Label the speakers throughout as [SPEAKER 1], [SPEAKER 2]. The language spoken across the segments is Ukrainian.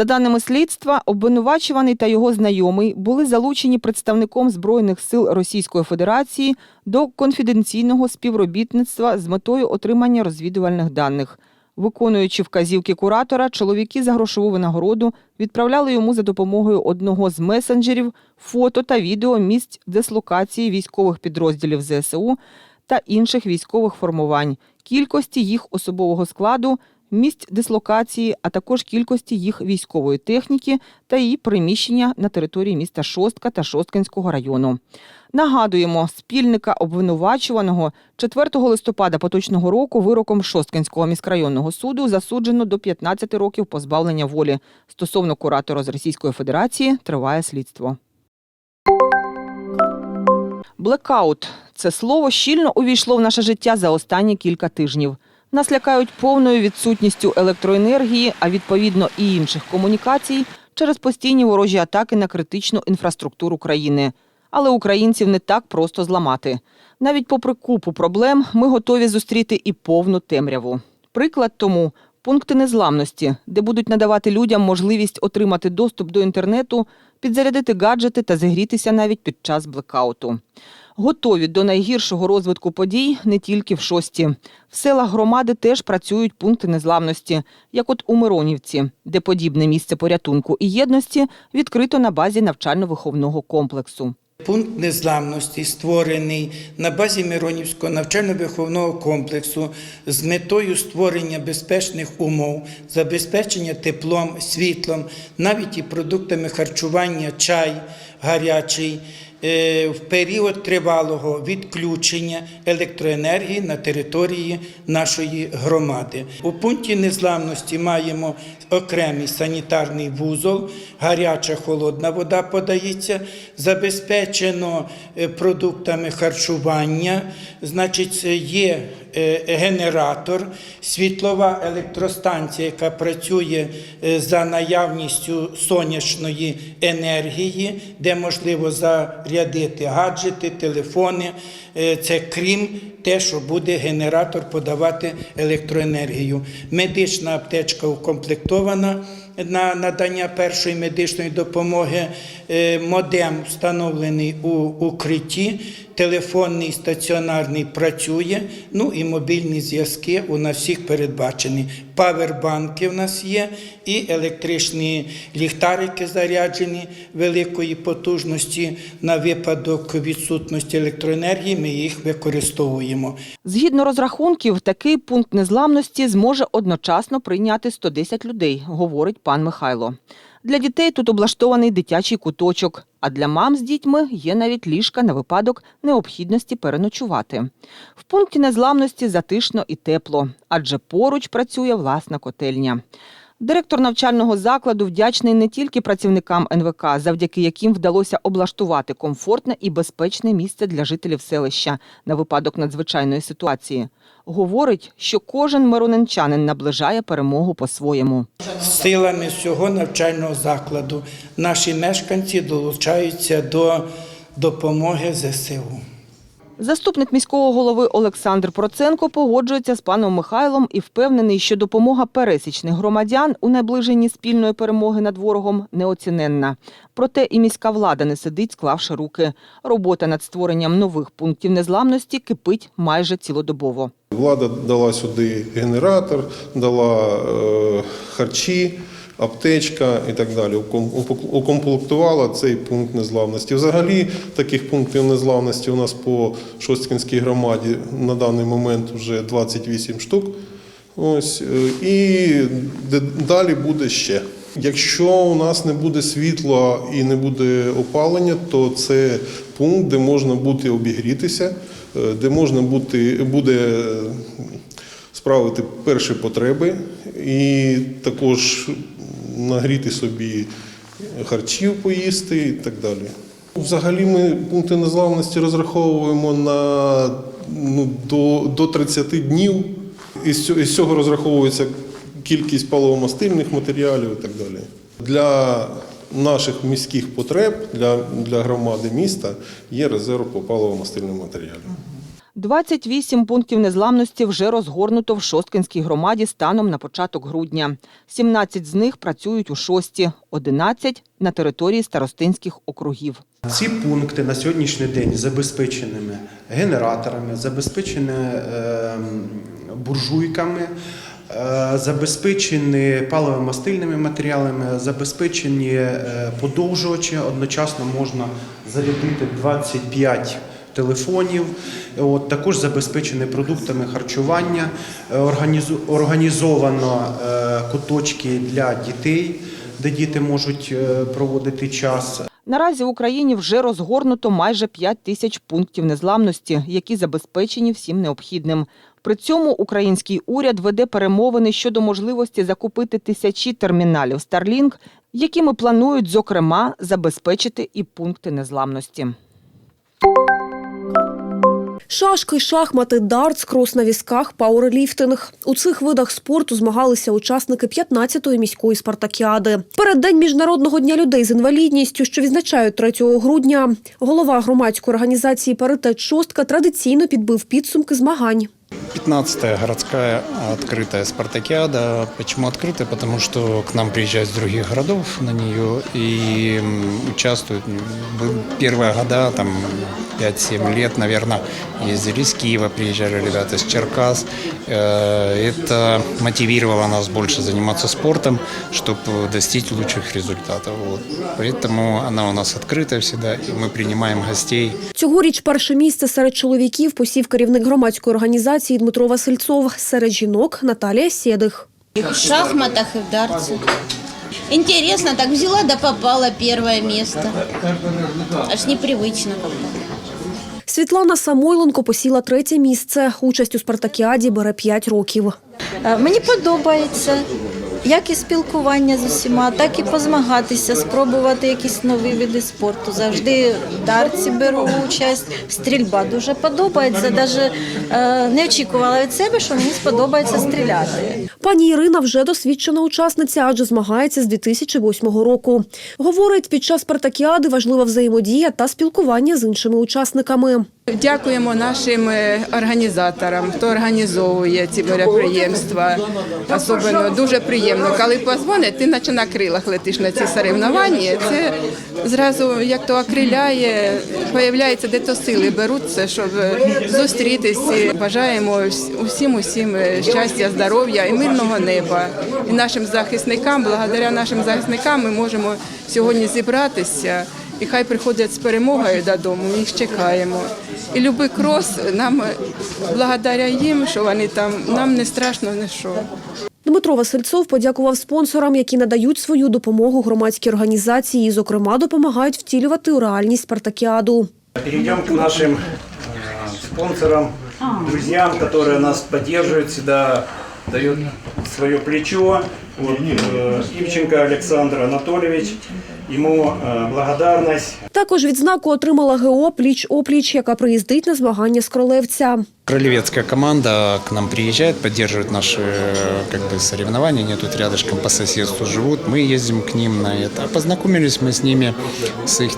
[SPEAKER 1] За даними слідства, обвинувачуваний та його знайомий були залучені представником Збройних сил Російської Федерації до конфіденційного співробітництва з метою отримання розвідувальних даних. Виконуючи вказівки куратора, чоловіки за грошову винагороду відправляли йому за допомогою одного з месенджерів фото та відео місць дислокації військових підрозділів ЗСУ та інших військових формувань, кількості їх особового складу, місць дислокації, а також кількості їх військової техніки та її приміщення на території міста Шостка та Шосткинського району. Нагадуємо, спільника обвинувачуваного 4 листопада поточного року вироком Шосткинського міськрайонного суду засуджено до 15 років позбавлення волі. Стосовно куратора з Російської Федерації триває слідство. Блекаут це слово щільно увійшло в наше життя за останні кілька тижнів. Нас лякають повною відсутністю електроенергії, а відповідно і інших комунікацій через постійні ворожі атаки на критичну інфраструктуру країни. Але українців не так просто зламати. Навіть попри купу проблем, ми готові зустріти і повну темряву. Приклад тому пункти незламності, де будуть надавати людям можливість отримати доступ до інтернету, підзарядити гаджети та зігрітися навіть під час блекауту. Готові до найгіршого розвитку подій не тільки в шості. В селах громади теж працюють пункти незламності, як от у Миронівці, де подібне місце порятунку і єдності відкрито на базі навчально-виховного комплексу.
[SPEAKER 2] Пункт незламності створений на базі Миронівського навчально-виховного комплексу з метою створення безпечних умов, забезпечення теплом, світлом, навіть і продуктами харчування, чай гарячий. Е, В період тривалого відключення електроенергії на території нашої громади. У пункті незламності маємо окремий санітарний вузол, гаряча холодна вода подається, забезпечено е, продуктами харчування, значить, є е, генератор, світлова електростанція, яка працює е, за наявністю сонячної енергії, де можливо зарядити гаджети, телефони. Е, Це крім те, що буде генератор подавати електроенергію. Медична аптечка укомплектована на надання першої медичної допомоги. Е, Модем встановлений у укритті, телефонний стаціонарний працює. Ну і мобільні зв'язки у нас всіх передбачені. Павербанки в нас є, і електричні ліхтарики заряджені великої потужності. На випадок відсутності електроенергії ми їх використовуємо.
[SPEAKER 1] Згідно розрахунків, такий пункт незламності зможе одночасно прийняти 110 людей, говорить пан Михайло. Для дітей тут облаштований дитячий куточок, а для мам з дітьми є навіть ліжка на випадок необхідності переночувати. В пункті незламності затишно і тепло, адже поруч працює власна котельня. Директор навчального закладу вдячний не тільки працівникам НВК, завдяки яким вдалося облаштувати комфортне і безпечне місце для жителів селища на випадок надзвичайної ситуації. Говорить, що кожен миронинчанин наближає перемогу по-своєму.
[SPEAKER 2] Силами всього навчального закладу наші мешканці долучаються до допомоги ЗСУ.
[SPEAKER 1] Заступник міського голови Олександр Проценко погоджується з паном Михайлом і впевнений, що допомога пересічних громадян у наближенні спільної перемоги над ворогом неоціненна. Проте і міська влада не сидить, склавши руки. Робота над створенням нових пунктів незламності кипить майже цілодобово.
[SPEAKER 3] Влада дала сюди генератор, дала е, харчі, аптечка і так далі. Укомплектувала цей пункт незламності. Взагалі таких пунктів незламності у нас по Шосткінській громаді на даний момент вже 28 штук. Ось е, і далі буде ще. Якщо у нас не буде світла і не буде опалення, то це пункт, де можна буде обігрітися, е, де можна бути, буде е, справити перші потреби і також нагріти собі харчів поїсти і так далі. Взагалі ми пункти незламності розраховуємо на ну, до, до 30 днів. Із із цього розраховується кількість паливомастильних матеріалів і так далі. Для наших міських потреб, для, для громади міста є резерв по паливомастильним матеріалам.
[SPEAKER 1] 28 пунктів незламності вже розгорнуто в Шосткинській громаді станом на початок грудня. 17 з них працюють у шості, 11 – на території старостинських округів.
[SPEAKER 4] Ці пункти на сьогоднішній день забезпеченими генераторами, забезпечені е, буржуйками, е, забезпечені паливо-мастильними матеріалами, забезпечені е, подовжувачі. Одночасно можна зарядити 25 телефонів. От, також забезпечені продуктами харчування, Е, організовано е, куточки для дітей, де діти можуть е, проводити час.
[SPEAKER 1] Наразі в Україні вже розгорнуто майже 5 тисяч пунктів незламності, які забезпечені всім необхідним. При цьому український уряд веде перемовини щодо можливості закупити тисячі терміналів Starlink, якими планують, зокрема, забезпечити і пункти незламності.
[SPEAKER 5] Шашки, шахмати, дартс, крос на візках, пауерліфтинг. У цих видах спорту змагалися учасники 15-ї міської спартакіади. Перед день міжнародного дня людей з інвалідністю, що відзначають 3 грудня, голова громадської організації Паритет Шостка традиційно підбив підсумки змагань.
[SPEAKER 6] 15-я городская открытая спартакиада. Почему открытая? Потому что к нам приезжают с других городов на нее и м, участвуют. Был Первые года, там 5-7 лет, наверное, ездили из Киева, приезжали ребята из Черкас. Э, Это мотивировало нас больше заниматься спортом, чтобы достичь лучших результатов. Вот. Поэтому она у нас открытая всегда, и мы принимаем гостей.
[SPEAKER 5] Цьогоріч перше місце серед чоловіків посів керівник громадської організації Дмитро Васильцов. Серед жінок Наталія Сєдих.
[SPEAKER 7] В шахматах, і в дарці. Інтересно, так взяла да попала перше місце. Аж непривично.
[SPEAKER 5] Світлана Самойленко посіла третє місце. Участь у спартакіаді бере 5 років.
[SPEAKER 8] Е, Мені подобається як і спілкування з усіма, так і позмагатися, спробувати якісь нові види спорту. Завжди дарці беру участь, стрільба дуже подобається. Навіть е, не очікувала від себе, що мені сподобається стріляти.
[SPEAKER 5] Пані Ірина вже досвідчена учасниця, адже змагається з 2008 року. Говорить, під час спартакіади важлива взаємодія та спілкування з іншими учасниками.
[SPEAKER 9] Дякуємо нашим е, організаторам, хто організовує ці мероприємства. Особливо дуже приємно, коли позвонять, ти наче на крилах летиш на ці соревнування. Це зразу як то окриляє, появляється, де то сили беруться, щоб зустрітися. Бажаємо усім усім е, щастя, здоров'я і мирного неба. І нашим захисникам, благодаря нашим захисникам, ми можемо сьогодні зібратися. І хай приходять з перемогою додому, ми їх чекаємо. І любий крос нам благодаря їм, що вони там, нам не страшно не що.
[SPEAKER 5] Дмитро Васильцов подякував спонсорам, які надають свою допомогу громадській організації і, зокрема, допомагають втілювати у реальність спартакіаду.
[SPEAKER 10] Перейдем к нашим э, спонсорам, друзьям, которые нас поддерживают, всегда дают свое плечо. Вот, э, Ивченко Александр Анатольевич, ему э, благодарность.
[SPEAKER 5] Також відзнаку отримала ГО «Пліч-опліч», яка приїздить на змагання з Кролевця.
[SPEAKER 6] Кролевецкая команда к нам приезжает, поддерживает наши э, как бы, соревнования. Они тут рядышком по соседству живут. Мы ездим к ним на это. Познакомились мы с ними, с их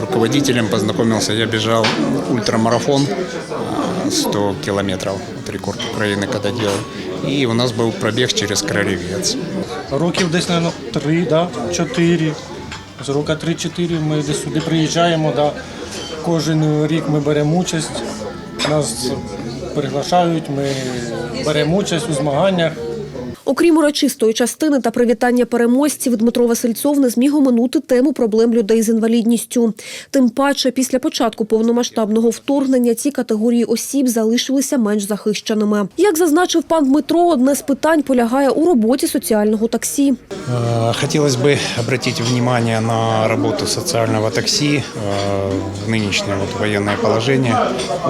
[SPEAKER 6] руководителем познакомился. Я бежал ультрамарафон э, 100 километров. Вот рекорд Украины когда делал. И у нас був пробіг через Кролівець.
[SPEAKER 11] Років десь, мабуть, три, да, чотири. З року 3-4 ми десь сюди приїжджаємо. Да. Кожен рік ми беремо участь. Нас приглашають, ми беремо участь у змаганнях.
[SPEAKER 5] Окрім урочистої частини та привітання переможців, Дмитро Васильцов не зміг оминути тему проблем людей з інвалідністю. Тим паче, після початку повномасштабного вторгнення ці категорії осіб залишилися менш захищеними. Як зазначив пан Дмитро, одне з питань полягає у роботі соціального таксі.
[SPEAKER 6] Э, Хотелось бы обратить внимание на работу социального такси. Э, В нынешнее вот военное положение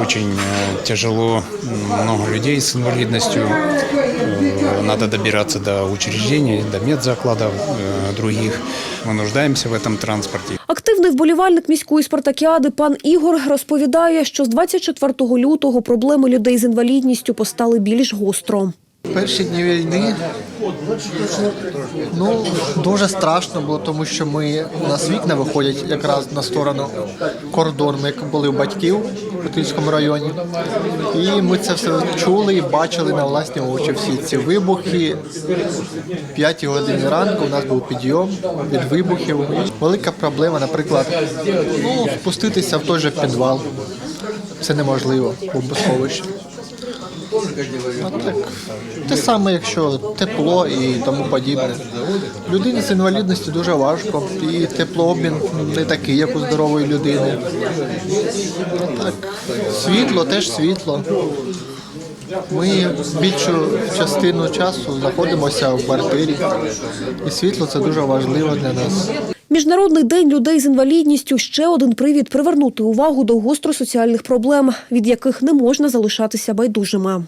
[SPEAKER 6] очень э, тяжело, м, много людей с инвалидностью. Э, Надо добираться до учреждений, до медзакладов э, других. Мы нуждаемся в этом транспорте.
[SPEAKER 5] Активний вболівальник міської спартакіади пан Ігор розповідає, що з 24 лютого проблеми людей з інвалідністю постали більш гостро.
[SPEAKER 12] Перші дні війни ну, дуже страшно було, тому що ми у нас вікна виходять якраз на сторону кордону, ми були у батьків у Київському районі. І ми це все чули і бачили на власні очі. Всі ці вибухи. В 5 годині ранку у нас був підйом від вибухів. Велика проблема, наприклад, ну, спуститися в той же підвал. Це неможливо в так, те саме, якщо тепло і тому подібне. Людині з інвалідністю дуже важко, і теплообмін не такий, як у здорової людини. Так, світло теж світло. Ми більшу частину часу знаходимося в квартирі, і світло це дуже важливо для нас.
[SPEAKER 5] Міжнародний день людей з інвалідністю ще один привід привернути увагу до гостросоціальних проблем, від яких не можна залишатися байдужими.